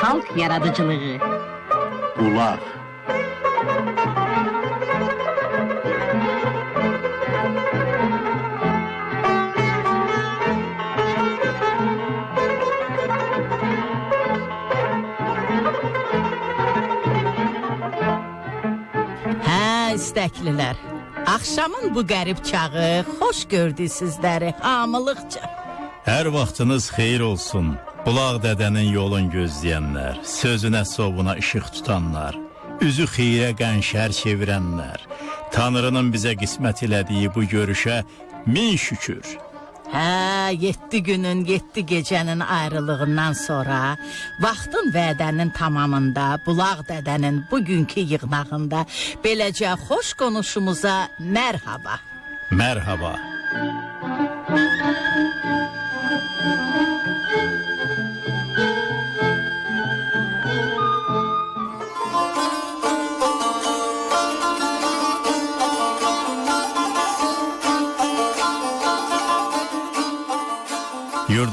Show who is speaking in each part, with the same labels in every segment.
Speaker 1: Halk
Speaker 2: Hə, istəklilər. Axşamın bu qərib çağı xoş gördü sizləri hamılıqca.
Speaker 3: Hər vaxtınız xeyir olsun. Bulaq dədənin yolun gözləyənlər, sözünə sovuna işıq tutanlar, üzü xeyrə qənşər çevirənlər, Tanrının bizə qismət elədiyi bu görüşə min şükür.
Speaker 2: Hə, 7 günün, 7 gecənin ayrılığından sonra vaxtın vədənin tamamında Bulaq dədənin bugünkü yığnağında beləcə xoş qonuşumuza mərhaba.
Speaker 3: Mərhaba.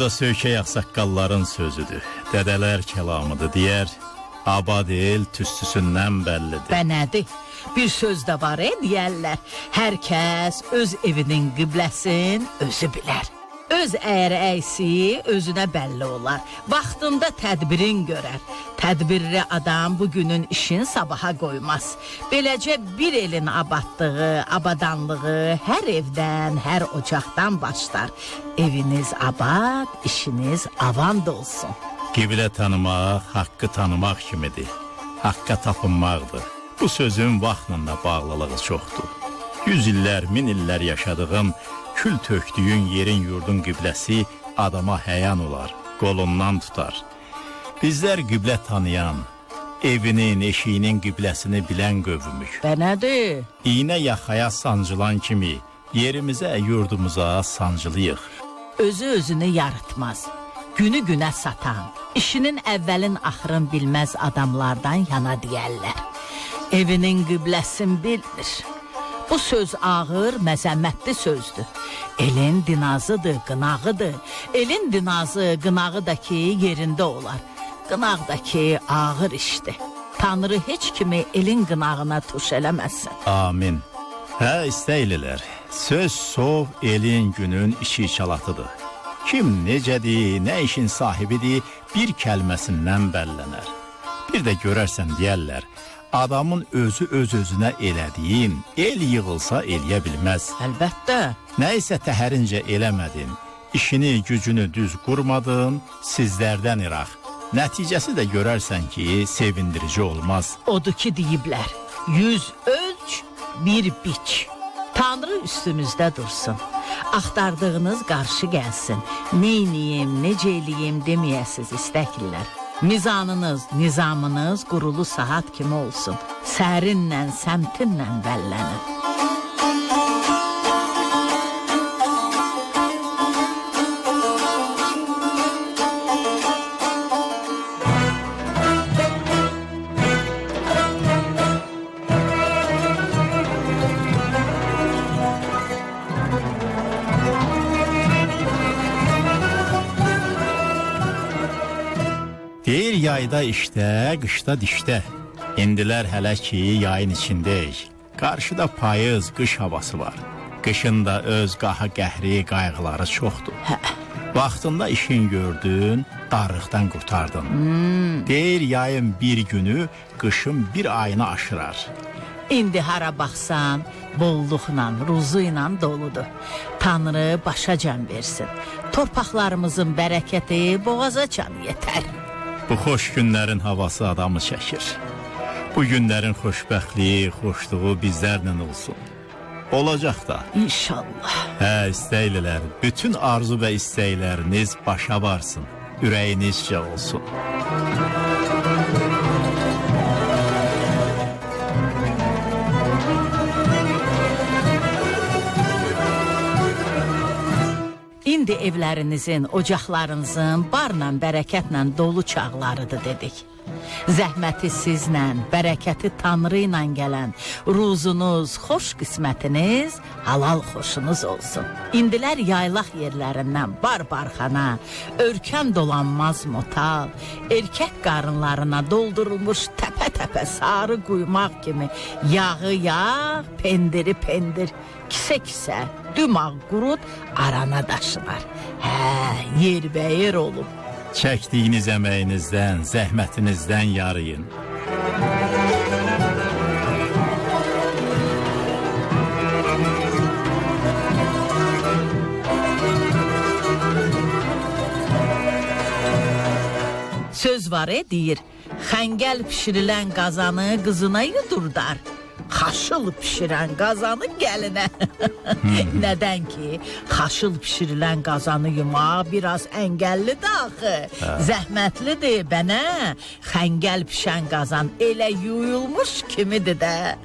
Speaker 3: Yurda söykək ağsaqqalların sözüdür. Dədələr kəlamıdır deyər. Abad el tüstüsündən bəllidir.
Speaker 2: Və nədir? Bir söz də var e deyərlər. Hər öz evinin qibləsin özü bilər. Öz əyər əysi özünə bəlli olar. Vaxtında tədbirin görər. Tədbirli adam bugünün işin sabaha qoymaz. Beləcə bir elin abadlığı, abadanlığı hər evdən, hər ocaqdan başlar. Eviniz abad, işiniz avand olsun.
Speaker 3: Qiblə tanımaq, haqqı tanımaq kimidir. Haqqa tapınmaqdır. Bu sözün vaxtla da bağlılığı çoxdur. Yüz illər, min illər yaşadığın, kül tökdüyün yerin yurdun qibləsi adama həyan olar, qolundan tutar. Bizlər qiblə tanıyan, evinin, eşiyinin qibləsini bilən qövmük.
Speaker 2: Və nədir?
Speaker 3: İynə yaxaya sancılan kimi yerimizə, yurdumuza sancılıyıq.
Speaker 2: özü özünü yaratmaz. Günü günə satan, işinin əvvəlin axırın bilməz adamlardan yana deyərlər. Evinin qibləsin bilmir. Bu söz ağır, məzəmmətli sözdür. Elin dinazıdır, qınağıdır. Elin dinazı, qınağı da ki yerində olar. Qınaq da ki ağır işdir. Tanrı heç kimi elin qınağına tuş eləməsin.
Speaker 3: Amin. Hə, istəylilər. Söz sov elin günün işi çalatıdır. Kim necədir, nə işin sahibidir, bir kəlməsindən bəllənər. Bir də görərsən deyərlər, adamın özü öz-özünə elədiyin el yığılsa eləyə bilməz.
Speaker 2: Əlbəttə.
Speaker 3: Nə isə təhərincə eləmədin, işini, gücünü düz qurmadın, sizlərdən iraq. Nəticəsi də görərsən ki, sevindirici olmaz.
Speaker 2: Odur ki deyiblər, yüz ölç, bir biç. Tanrı üstünüzdə dursun. Axtardığınız qarşı gəlsin. Neyniyim, necə eləyim deməyəsiz istəklilər. Mizanınız, nizamınız qurulu saat kimi olsun. Sərinlə, səmtinlə bəllənin.
Speaker 3: Yayda işdə, qışda dişdə. İndilər hələ ki yayın içindəyik. Qarşıda payız, qış havası var. Qışın da öz qaha qəhri, qayğıları çoxdur. Vaxtında işin gördün, darlıqdan qurtardın. Deyir yayın bir günü, qışın bir ayını aşırar.
Speaker 2: İndi hara baxsan, bolluqla, ruzu ilə doludur. Tanrı başa can versin. Torpaqlarımızın bərəkəti boğaza can yetər.
Speaker 3: Bu xoş günlərin havası adamı çəkir. Bu günlərin xoşbəxtliyi, xoşluğu bizlərlə olsun. Olacaq da.
Speaker 2: İnşallah.
Speaker 3: Hə, istəylilər, bütün arzu və istəkləriniz başa varsın. Ürəyinizcə olsun.
Speaker 2: İndi evlərinizin, ocaqlarınızın barla, bərəkətlə dolu çağlarıdır dedik. Zəhməti sizlə, bərəkəti Tanrı ilə gələn ruzunuz, xoş qismətiniz halal xoşunuz olsun. İndilər yaylaq yerlərindən bar-barxana, örkəm dolanmaz motal, erkək qarınlarına doldurulmuş təpə-təpə sarı quymaq kimi yağı yağ, pendiri pendir, kisə-kisə, dümağ qurut arana daşınar. Hə, yerbəyər olub.
Speaker 3: Çəkdiyiniz əməyinizdən, zəhmətinizdən yarıyın.
Speaker 2: Söz var e deyir. Xəngəl pişirilən qazanı qızına yudurdar. Xaşıl pişirən qazanı gəlinə. Nədən ki, xaşıl pişirilən qazanı yumaq biraz əngəllidir axı. Zəhmətlidir bənə. Xəngəl pişən qazan elə yuyulmuş kimidir də.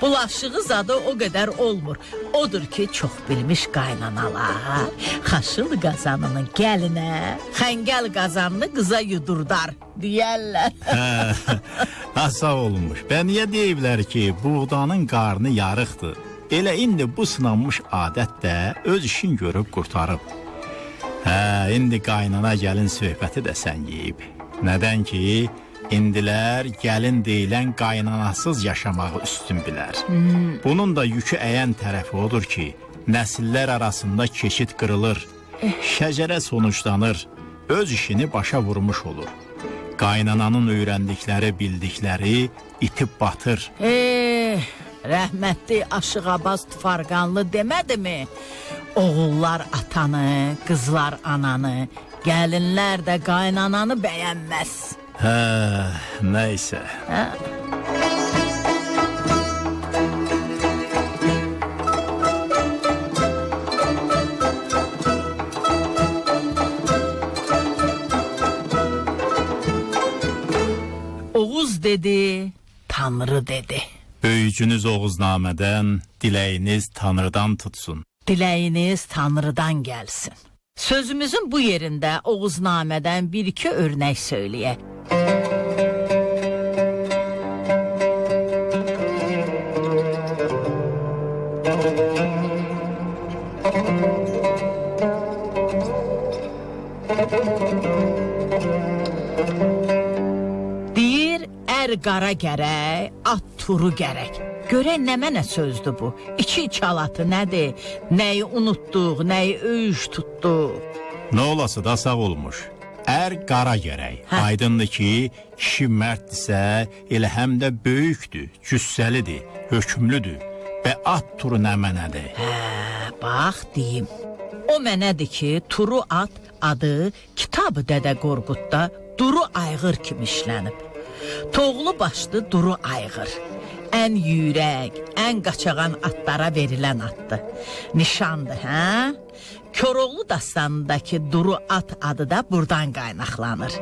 Speaker 2: Bulaşığı zadı o qədər olmur. Odur ki, çox bilmiş qaynanalar xaşıl qazanını gəlinə, xəngəl qazanını qıza yudurdar deyərlər.
Speaker 3: Ha sağ olmuş. Və niyə deyiblər ki, buğdanın qarnı yarıqdır. Elə indi bu sınanmış adət də öz işin görüb qurtarıb. Hə, indi qaynana gəlin söhbəti də sən yeyib. Nədən ki, indilər gəlin deyilən qaynanasız yaşamağı üstün bilər. Bunun da yükü əyən tərəfi odur ki, nəsillər arasında keçid qırılır, şəcərə sonuçlanır, öz işini başa vurmuş olur. Qaynananın öyrəndikləri, bildikləri itib batır.
Speaker 2: Eh, rəhmətli Aşıq Abbas Tufarqanlı demədimi? Oğullar atanı, qızlar ananı, gəlinlər də qaynananı bəyənməz.
Speaker 3: Hə, nəysə.
Speaker 2: Oğuz dedi, Tanrı dedi.
Speaker 3: Böyücünüz Oğuznamədən diləyiniz Tanrıdan tutsun.
Speaker 2: Diləyiniz Tanrıdan gəlsin. Sözümüzün bu yerində Oğuznamədən bir-iki örnək söyləyək. Deyir, ər qara gərək, at turu gərək. Görək nə mənə sözdür bu? İki çalatı nədir? Nəyi unutduq, nəyi öyüş tutduq?
Speaker 3: Nə olası da sağ olmuş. Ər qara gərək.
Speaker 2: Hə.
Speaker 3: Aydındır ki, kişi mərddirsə, elə həm də böyükdür, cüssəlidir, hökmlüdür və at turu nə mənədir.
Speaker 2: Hə, bax deyim. O mənədir ki, Turu at adı Kitab Dədə Qorqudda Duru Ayğır kimi işlənib. Toğlu başlı Duru Ayğır. Ən yüyrək, ən qaçağan atlara verilən atdır. Nişandır, hə? Koroğlu dastanındakı Duru at adı da buradan qaynaqlanır.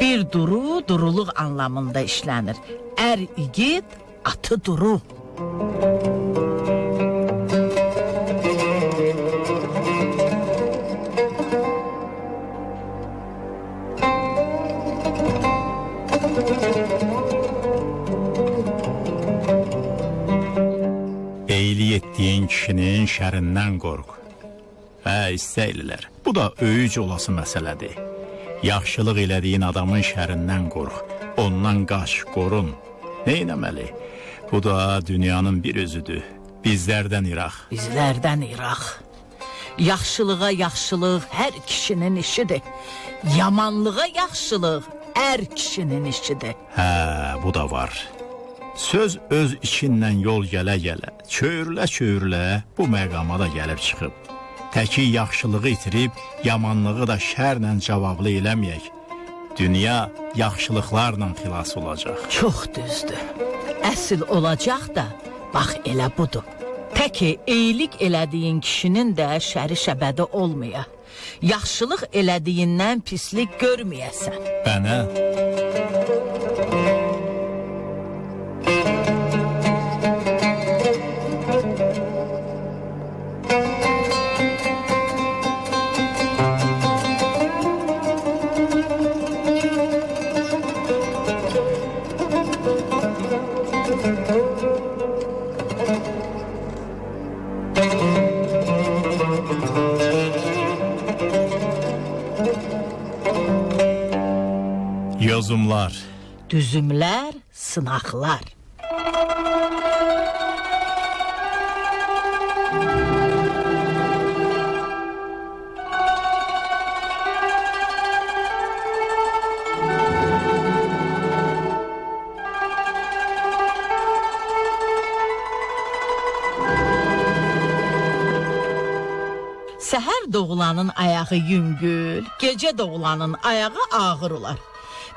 Speaker 2: Bir duru, duruluq anlamında işlənir. Ər igid, atı duru.
Speaker 3: Eyli kişinin şərindən qorx. Hə, istəylilər. Bu da öyüc olası məsələdir. Yaxşılıq elədiyin adamın şərindən qorx. Ondan qaç, qorun. Neynəməli? Bu da dünyanın bir özüdür. Bizlərdən İraq.
Speaker 2: Bizlərdən İraq. Yaxşılığa yaxşılıq hər kişinin işidir. Yamanlığa yaxşılıq hər kişinin işidir.
Speaker 3: Hə, bu da var. Söz öz içindən yol gələ-gələ, çöyürlə-çöyürlə bu məqama da gəlib çıxıb. Təki yaxşılığı itirib, yamanlığı da şərlə cavablı eləməyək. Dünya yaxşılıqlarla xilas olacaq.
Speaker 2: Çox düzdür. Əsl olacaq da bax elə budur. Təki eylik elədiyin kişinin də şəri şəbədi olmaya. Yaxşılıq elədiyindən pislik görməyəsən.
Speaker 3: Bənə Mövzumlar.
Speaker 2: Düzümlər, sınaqlar. Səhər doğulanın ayağı yüngül, gecə doğulanın ayağı ağır olar.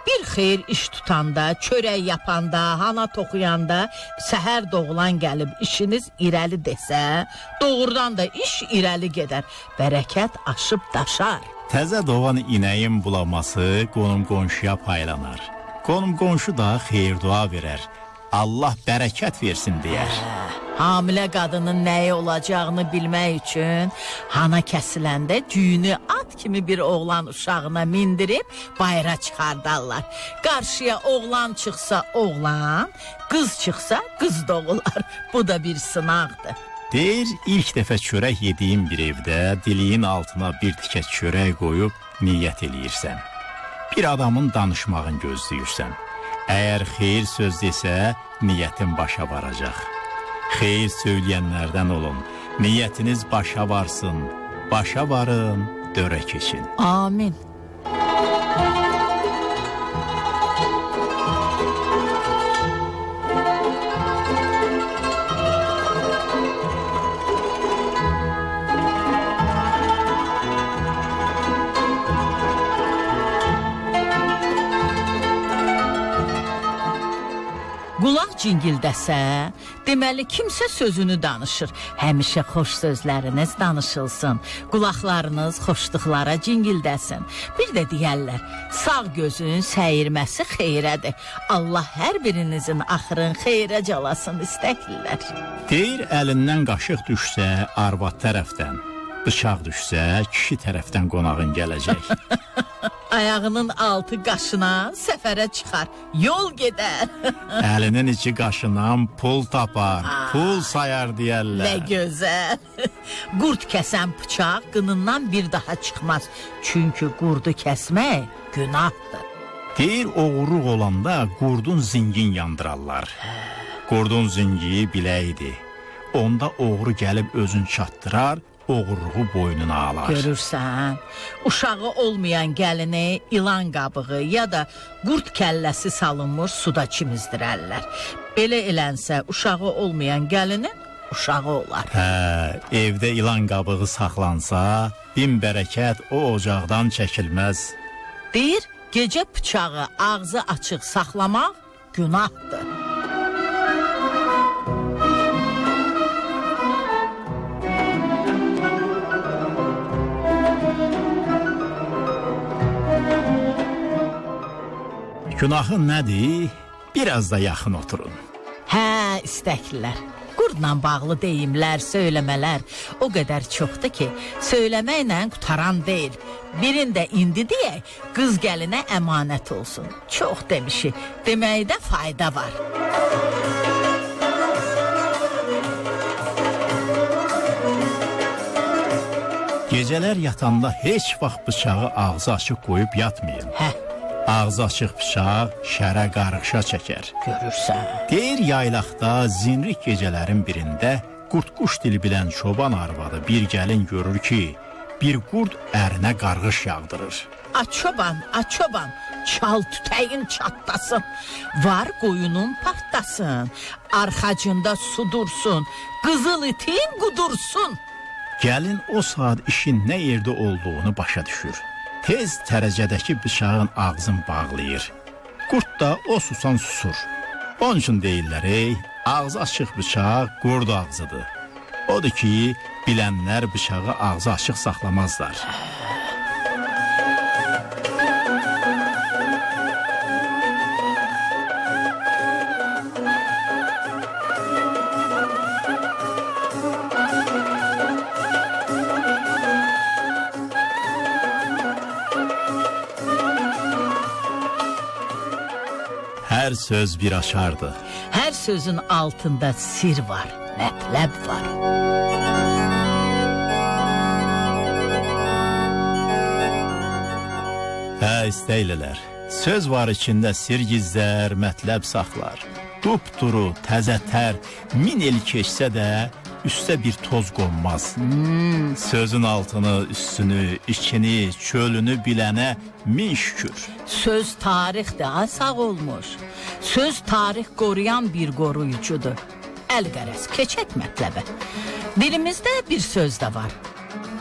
Speaker 2: Bir xeyir iş tutanda, çörək yapanda, hana toxuyanda səhər doğulan gəlib işiniz irəli desə, doğrudan da iş irəli gedər. Bərəkət aşıb daşar.
Speaker 3: Təzə doğan inəyin bulaması qonum qonşuya paylanar. Qonum qonşu da xeyir dua verər. Allah bərəkət versin deyər.
Speaker 2: Hamilə qadının nəyi olacağını bilmək üçün hana kəsiləndə düyünü kimi bir oğlan uşağına mindirib bayıra çıxardarlar. Qarşıya oğlan çıxsa oğlan, qız çıxsa qız doğular. Bu da bir sınaqdır.
Speaker 3: Deyir, ilk dəfə çörək yediyim bir evdə diliyin altına bir tikə çörək qoyub niyyət eləyirsən. Bir adamın danışmağını gözləyirsən. Əgər xeyir söz desə, niyyətin başa varacaq. Xeyir söyləyənlərdən olun. Niyyətiniz başa varsın. Başa varın, dörə keçin.
Speaker 2: Amin. Qulaq cingildəsə, deməli kimsə sözünü danışır. Həmişə xoş sözləriniz danışılsın. Qulaqlarınız xoşluqlara cingildəsin. Bir də deyərlər, sağ gözün səyirməsi xeyrədir. Allah hər birinizin axırın xeyrə calasın istəklər.
Speaker 3: Deyir, əlindən qaşıq düşsə, arvad tərəfdən. Bıçaq düşsə, kişi tərəfdən qonağın gələcək.
Speaker 2: Ayağının altı qaşına səfərə çıxar, yol gedər.
Speaker 3: Əlinin içi qaşından pul tapar, pul sayar
Speaker 2: Nə
Speaker 3: deyərlər.
Speaker 2: gözəl. Qurd kəsən bıçaq qınından bir daha çıxmaz. Çünki qurdu kəsmək günahdır.
Speaker 3: Deyir, oğurluq olanda qurdun zingin yandırarlar. Qurdun zingiyi biləydi. Onda oğru gəlib özün çatdırar, oğurluğu boynuna alar.
Speaker 2: Görürsən, uşağı olmayan gəlini ilan qabığı ya da qurd kəlləsi salınmış suda çimizdirərlər. Belə elənsə uşağı olmayan gəlinin uşağı olar.
Speaker 3: Hə, evdə ilan qabığı saxlansa, bin bərəkət o ocaqdan çəkilməz.
Speaker 2: Deyir, gecə bıçağı ağzı açıq saxlamaq günahdır.
Speaker 3: Günahın nədir? Biraz da yaxın oturun.
Speaker 2: Hə, istəklilər. Qurdla bağlı deyimlər, söyləmələr o qədər çoxdur ki, söyləməklə qutaran deyil. Birin də indi deyək, qız gəlinə əmanət olsun. Çox demişi, deməkdə fayda var.
Speaker 3: Gecələr yatanda heç vaxt bıçağı ağzı açıq qoyub yatmayın.
Speaker 2: Hə,
Speaker 3: Ağzı açıq bıçaq şərə qarışa çəkər.
Speaker 2: görürsən.
Speaker 3: Deyir yaylaqda zinrik gecələrin birində qurd-quş dili bilən çoban arvadı bir gəlin görür ki, bir qurd ərinə qarğış yağdırır.
Speaker 2: Açoban, açoban, çal tütəyin çatlasın. Var qoyunun partlasın. Arxacında su dursun. Qızıl itin qudursun.
Speaker 3: Gəlin o saat işin nə yerdə olduğunu başa düşür. Tez tərəcədəki bıçağın ağzını bağlayır. Qurd da o susan susur. Onun üçün deyirlər, ey, ağzı açıq bıçaq qurd ağzıdır. Odur ki, bilənlər bıçağı ağzı açıq saxlamazlar. Söz bir açardır.
Speaker 2: Hər sözün altında sir var, mətləb var.
Speaker 3: Hə, istəyirlər. Söz var içində sir gizlər, mətləb saxlar. Dupduru, təzə tər, min il keçsə də üstə bir toz qonmaz. Sözün altını, üstünü, içini, çölünü bilənə min şükür.
Speaker 2: Söz tarixdir, ha sağ olmuş. Söz tarix qoruyan bir qoruyucudur. Əl qərəz, keçək mətləbə. Dilimizdə bir söz də var.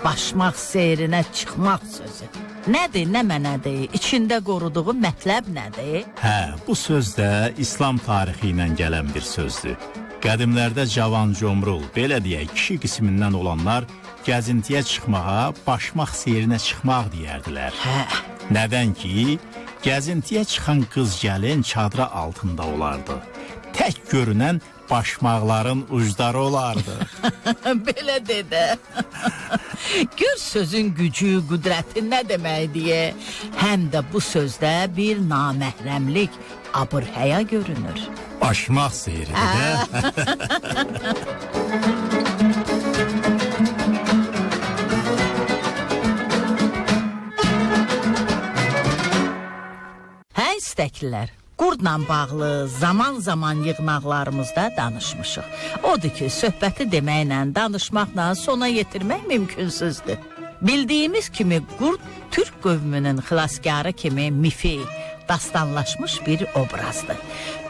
Speaker 2: Başmaq seyrinə çıxmaq sözü. Nədir, nə mənədir? İçində qoruduğu mətləb nədir?
Speaker 3: Hə, bu söz də İslam tarixi ilə gələn bir sözdür. Qədimlərdə cavan comrul, belə deyək, kişi qismindən olanlar gəzintiyə çıxmağa, başmaq seyrinə çıxmaq deyərdilər.
Speaker 2: Hə,
Speaker 3: Nədən ki, gəzintiyə çıxan qız gəlin çadıra altında olardı. Tək görünən başmaqların ucları olardı.
Speaker 2: belə dedi. Gör sözün gücü, qüdrəti nə deməkdir? Həm də bu sözdə bir naməhrəmlik, abır həya görünür.
Speaker 3: Başmaq seyridir də.
Speaker 2: Hə istəklilər. Qurdla bağlı zaman-zaman yığnaqlarımızda danışmışıq. Odur ki, söhbəti deməklə, danışmaqla sona yetirmək mümkünsüzdür. Bildiyimiz kimi qurd Türk qövmünün xilaskarı kimi mifi, dastanlaşmış bir obrazdır.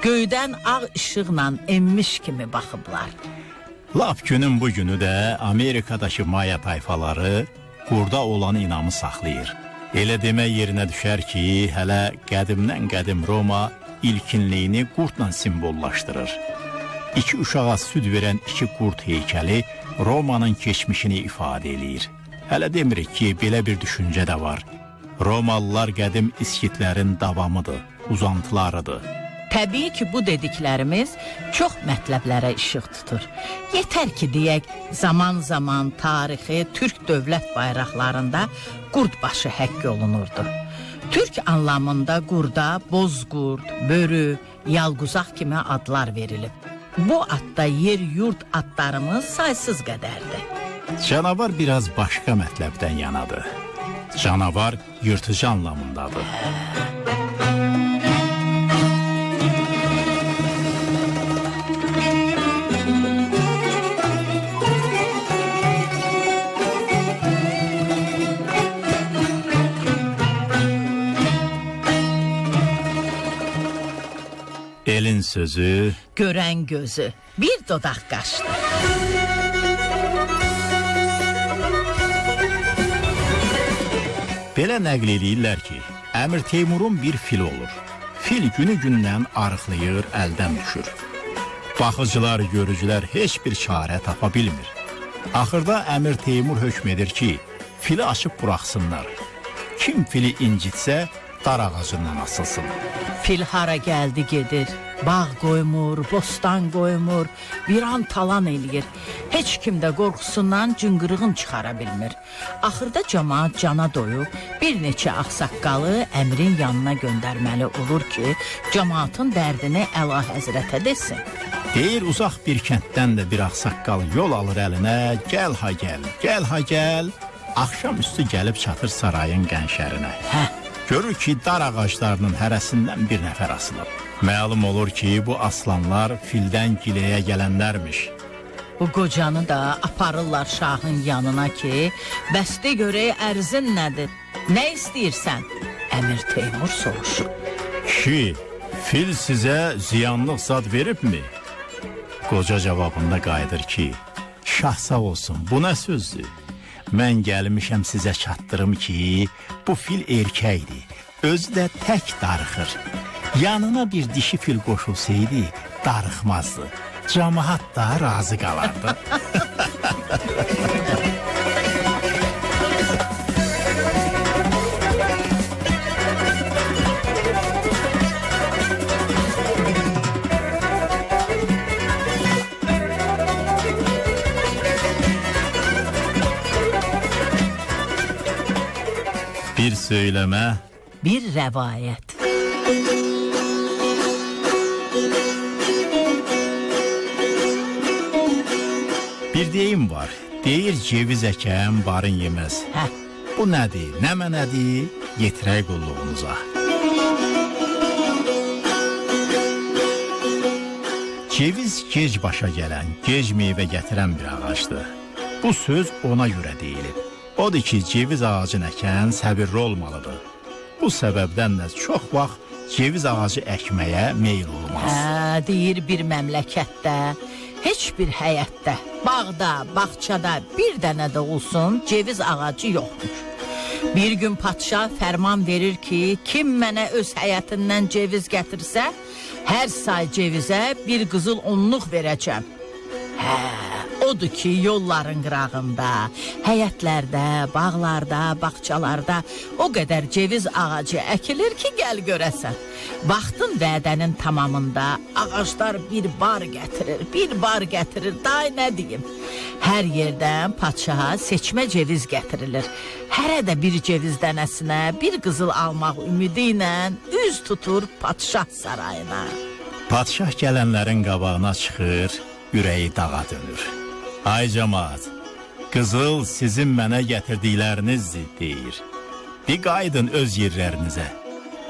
Speaker 2: Göydən ağ işıqla enmiş kimi baxıblar.
Speaker 3: Lap günün bu günü də Amerikadakı maya tayfaları qurda olan inamı saxlayır. Elə demək yerinə düşər ki, hələ qədimdən qədim Roma ilkinliyini qurdla simvollaşdırır. İki uşağa süd verən iki qurd heykəli Romanın keçmişini ifadə eləyir. Hələ demirik ki, belə bir düşüncə də var. Romalılar qədim iskitlərin davamıdır, uzantılarıdır.
Speaker 2: Təbii ki, bu dediklərimiz çox mətləblərə işıq tutur. Yetər ki, deyək, zaman-zaman tarixi Türk dövlət bayraqlarında qurd başı həkk olunurdu. Türk anlamında qurda bozqurd, börü, yalquzaq kimi adlar verilib. Bu adda yer yurt adlarımız saysız qədərdir.
Speaker 3: Canavar biraz başqa mətləbdən yanadır. Canavar yırtıcı anlamındadır. Sözü
Speaker 2: Görən gözü bir dodaq qaşdı.
Speaker 3: Belə nəql eləyirlər ki, Əmir Teymurun bir fil olur. Fil günü-gündən arıqlayır, əldən düşür. Baxıcılar, görücülər heç bir çarə tapa bilmir. Axırda Əmir Teymur hökm edir ki, fili açıb buraxsınlar. Kim fili incitsə, dar ağacından asılsın.
Speaker 2: Fil hara gəldi gedir. Bağ qoymur, bostan qoymur, bir an talan eləyir. Heç kim də qorxusundan cınqırığın çıxara bilmir. Axırda cemaat cana doyub bir neçə ağsaqqalı əmrin yanına göndərməli olur ki, cemaatın dərdini əla həzrətə desin.
Speaker 3: Deyir uzaq bir kənddən də bir ağsaqqal yol alır əlinə, gəl ha gəl, gəl ha gəl. Axşam üstü gəlib çatır sarayın qənşərinə.
Speaker 2: Hə,
Speaker 3: Görür ki, dar ağaclarının hərəsindən bir nəfər asılıb. Məlum olur ki, bu aslanlar fildən giləyə gələnlərmiş.
Speaker 2: bu qocanı da aparırlar şahın yanına ki, bəstə görək ərzin nədir? Nə istəyirsən? Əmir Teymur soruşur.
Speaker 3: Kişi, fil sizə ziyanlıq zad veribmi? Qoca cavabında qayıdır ki, şah sağ olsun, bu nə sözdür? Mən gəlmişəm sizə çatdırım ki, bu fil erkəkdir. Özü də tək darıxır. Yanına bir dişi fil qoşulsaydı, darıxmazdı. Camaat da razı qalardı. söyleme
Speaker 2: bir rəvayət.
Speaker 3: Bir deyim var. Deyir ceviz əkən barın yeməz.
Speaker 2: Hə.
Speaker 3: Bu nədir? Nə mənədir? Yetirək qulluğunuza. Ceviz gec başa gələn, gec meyvə gətirən bir ağacdır. Bu söz ona görə deyilib. Odur ki, ceviz ağacını əkən səbirli olmalıdır. Bu səbəbdən də çox vaxt ceviz ağacı əkməyə meyl olmaz.
Speaker 2: Hə, deyir bir məmləkətdə, heç bir həyətdə, bağda, bağçada bir dənə də olsun ceviz ağacı yoxmuş. Bir gün padşah fərman verir ki, kim mənə öz həyətindən ceviz gətirsə, hər say cevizə bir qızıl onluq verəcəm. Hə, odur ki, yolların qırağında, həyətlərdə, bağlarda, bağçalarda o qədər ceviz ağacı əkilir ki, gəl görəsən. Vaxtın vədənin tamamında ağaclar bir bar gətirir, bir bar gətirir. Day nə deyim? Hər yerdən padşaha seçmə ceviz gətirilir. Hərə də bir ceviz dənəsinə bir qızıl almaq ümidi ilə üz tutur padşah sarayına.
Speaker 3: Padşah gələnlərin qabağına çıxır, ürəyi dağa dönür. Ay cəmaat, qızıl sizin mənə gətirdiklərinizdir, deyir. Bir qaydın öz yerlərinizə.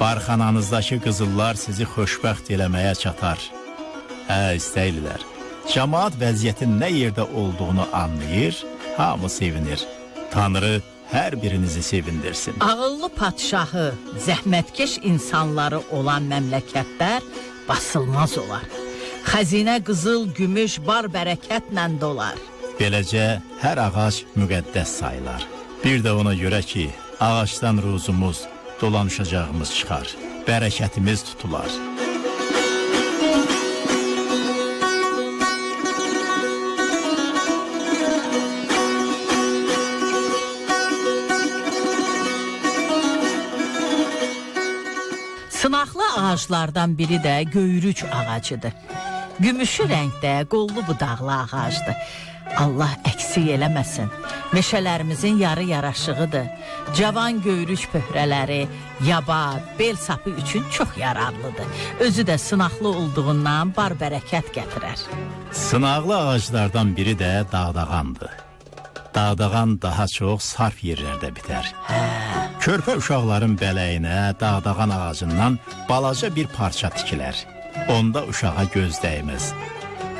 Speaker 3: Barxananızdakı qızıllar sizi xoşbəxt eləməyə çatar. Hə, istəylilər. Cəmaat vəziyyətin nə yerdə olduğunu anlayır, hamı sevinir. Tanrı hər birinizi sevindirsin.
Speaker 2: Ağıllı padşahı, zəhmətkeş insanları olan məmləkətlər basılmaz olar. Xəzinə qızıl, gümüş, bar bərəkətlə dolar.
Speaker 3: Beləcə hər ağac müqəddəs sayılar. Bir də ona görə ki, ağacdan ruzumuz, dolanışacağımız çıxar. Bərəkətimiz tutular.
Speaker 2: Sınaqlı ağaclardan biri də göyrüç ağacıdır. Gümüşü rəngdə, qollu budaqlı ağacdır. Allah əksik eləməsin. Meşələrimizin yarı yaraşığıdır. Cavan göyrüç pöhrələri, yaba, bel sapı üçün çox yararlıdır. Özü də sınaqlı olduğundan bar bərəkət gətirər.
Speaker 3: Sınaqlı ağaclardan biri də dağdağandır. Dağdağan daha çox sarf yerlərdə bitər. Körpə uşaqların bələyinə dağdağan ağacından balaca bir parça tikilər. Onda uşağa göz dəyməz.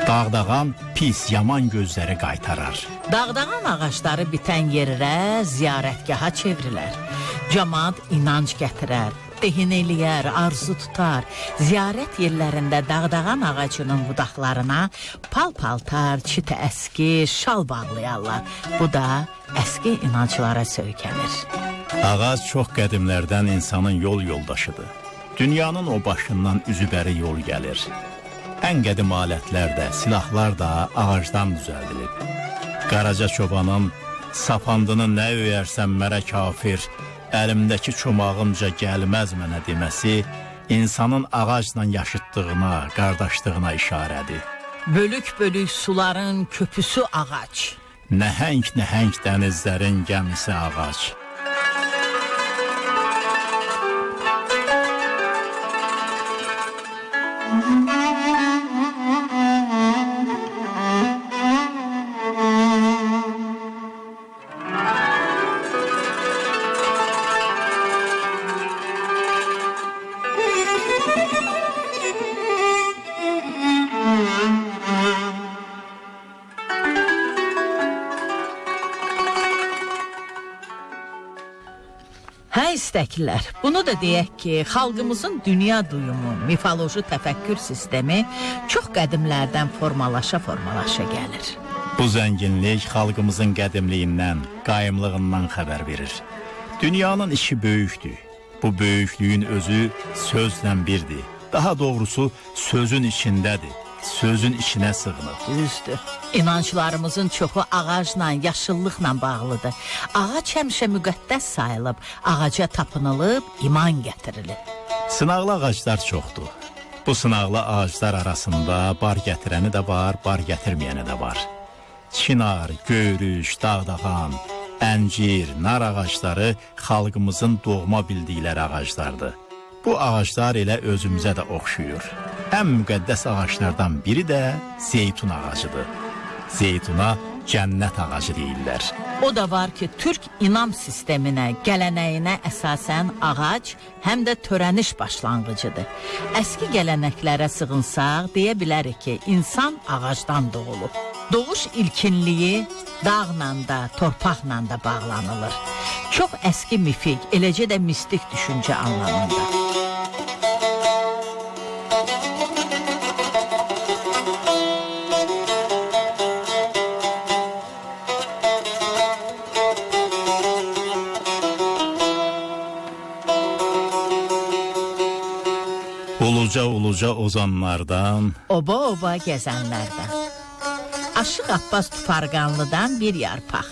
Speaker 3: Dağdağan pis, yaman gözləri qaytarar.
Speaker 2: Dağdağan ağacları bitən yerə ziyarətgaha çevrilər. Camaat inanc gətirər, dehin eləyər, arzu tutar. Ziyarət yerlərində dağdağan ağacının budaqlarına pal-paltar, çitə əski, şal bağlayarlar. Bu da əski inanclara söykənir.
Speaker 3: Ağac çox qədimlərdən insanın yol yoldaşıdır. Dünyanın o başından üzübəri yol gəlir. Ən qədim alətlər də, silahlar da ağacdan düzəldilib. Qaraca çobanın sapandını nə öyərsən mərə kafir, əlimdəki çomağımca gəlməz mənə deməsi insanın ağacla yaşıtdığına, qardaşlığına işarədir.
Speaker 2: Bölük-bölük suların köpüsü ağac.
Speaker 3: Nəhəng-nəhəng dənizlərin gəmisi ağac.
Speaker 2: İstəklər. Bunu da deyək ki, xalqımızın dünya duyumu, mifoloji təfəkkür sistemi çox qədimlərdən formalaşa-formalaşa gəlir.
Speaker 3: Bu zənginlik xalqımızın qədimliyindən, qayımlığından xəbər verir. Dünyanın işi böyükdür. Bu böyüklüyün özü sözlə birdir. Daha doğrusu sözün içindədir. Sözün içinə sığınır.
Speaker 2: Düzdür. İnanclarımızın çoxu ağacla, yaşıllıqla bağlıdır. Ağac həmişə müqəddəs sayılıb, ağaca tapınılıb, iman gətirilir.
Speaker 3: Sınaqlı ağaclar çoxdur. Bu sınaqlı ağaclar arasında bar gətirəni də var, bar gətirməyəni də var. Çinar, göyrüş, dağdağan, əncir, nar ağacları xalqımızın doğma bildikləri ağaclardır. Bu ağaclar elə özümüzə də oxşuyur. Ən müqəddəs ağaclardan biri də zeytun ağacıdır. Zeytuna cənnət ağacı deyirlər.
Speaker 2: O da var ki, Türk inam sisteminə, gələnəyinə əsasən ağac həm də törəniş başlanğıcıdır. Əski gələnəklərə sığınsaq, deyə bilərik ki, insan ağacdan doğulub. Doğuş ilkinliyi dağla da, torpaqla da bağlanılır. Çox əski mifik, eləcə də mistik düşüncə anlamında.
Speaker 3: Uluca uluca ozanlardan
Speaker 2: Oba-oba gəzənlərdən. Aşıq Abbas Tufarqanlıdan bir yarpaq.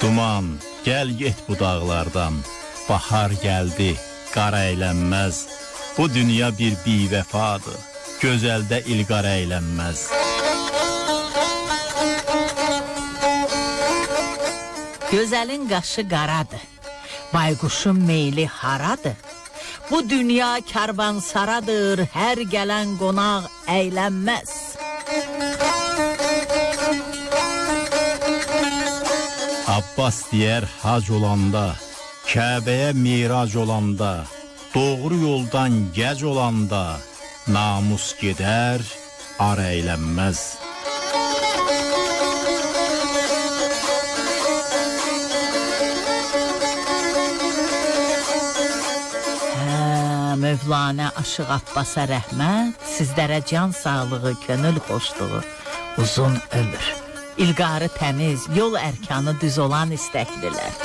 Speaker 3: Duman, gəl get bu dağlardan. Bahar gəldi, qara əylənməz. Bu dünya bir bivəfadır. Gözəldə ilqar əylənməz.
Speaker 2: Gözəlin qaşı qaradır. Bayquşun meyli haradır. Bu dünya karvansaradır. Hər gələn qonaq əylənməz.
Speaker 3: Abbas deyər hac olanda, Kəbəyə mirac olanda, doğru yoldan gəc olanda, namus gedər, ar əylənməz.
Speaker 2: Mövlanə Aşıq Abbasa rəhmət, sizlərə can sağlığı, könül xoşluğu, uzun ömür. İlqarı təmiz, yol ərkanı düz olan istəklilər.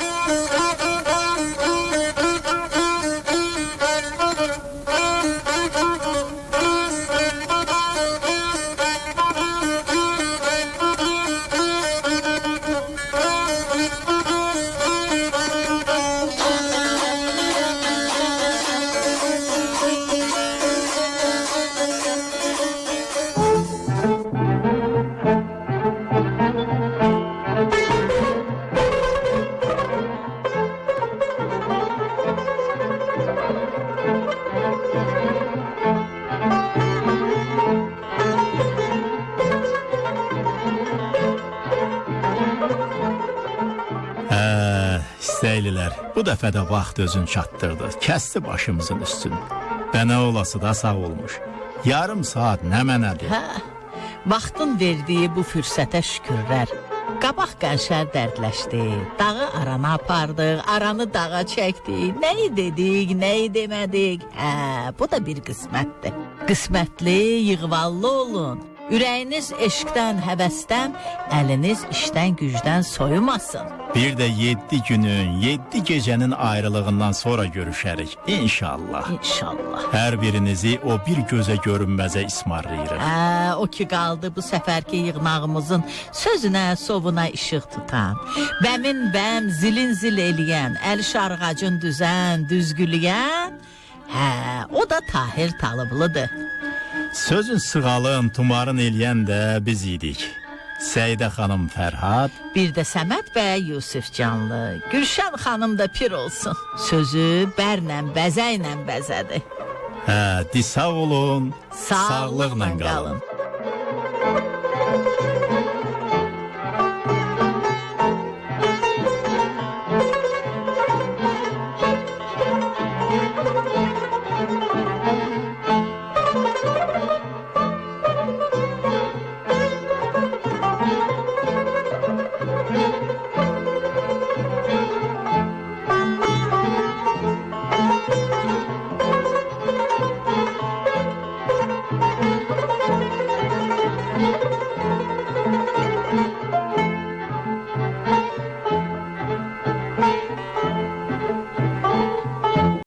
Speaker 3: Hə, istəylilər. Bu dəfə də vaxt özün çatdırdı. Kəsdi başımızın üstünü. Və nə olası da sağ olmuş. Yarım saat nə mənədir?
Speaker 2: Hə, vaxtın verdiyi bu fürsətə şükürlər. Qabaq qənşər dərdləşdi, dağı arana apardıq, aranı dağa çəkdik. Nəyi dedik, nəyi demədik? Hə, bu da bir qismətdir. Qismətli, yığvallı olun. Ürəyiniz eşqdən, həvəsdən, əliniz işdən, gücdən soyumasın.
Speaker 3: Bir də 7 günün, 7 gecənin ayrılığından sonra görüşərik inşallah.
Speaker 2: İnşallah.
Speaker 3: Hər birinizi o bir gözə görünməzə ismarlayırıq.
Speaker 2: Hə, o ki qaldı bu səfərki yığnağımızın sözünə, sovuna işıq tutan, bəmin bəm, zilin zil eləyən, əl şarğacın düzən, düzgüləyən, hə, o da Tahir Talıblıdır.
Speaker 3: Sözün sığalın, tumarın eləyən də biz idik. Seydə xanım Fərhad,
Speaker 2: Bir də Səməd bəy Yusif Canlı, Gülşən xanım da pir olsun. Sözü bərlə, bəzəklə bəzədi.
Speaker 3: hə, di sağ olun,
Speaker 2: Sağlıqla qalın.